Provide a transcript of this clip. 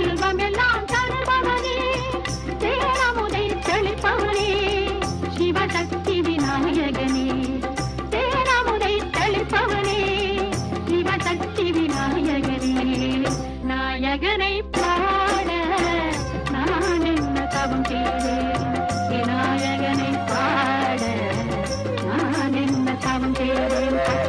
செல்வம் எல்லாம் தருபவனே. தேனமுதை தெளிப்பவனே. சிவசக்தி விநாயகனே. தேனமுதை தெளிப்பவனே. சிவசக்தி விநாயகனே. நாயகனை பாட நான் என்ன தவம் செய்தேன்? விநாயகனை பாட நான் என்ன தவம் செய்தேன்?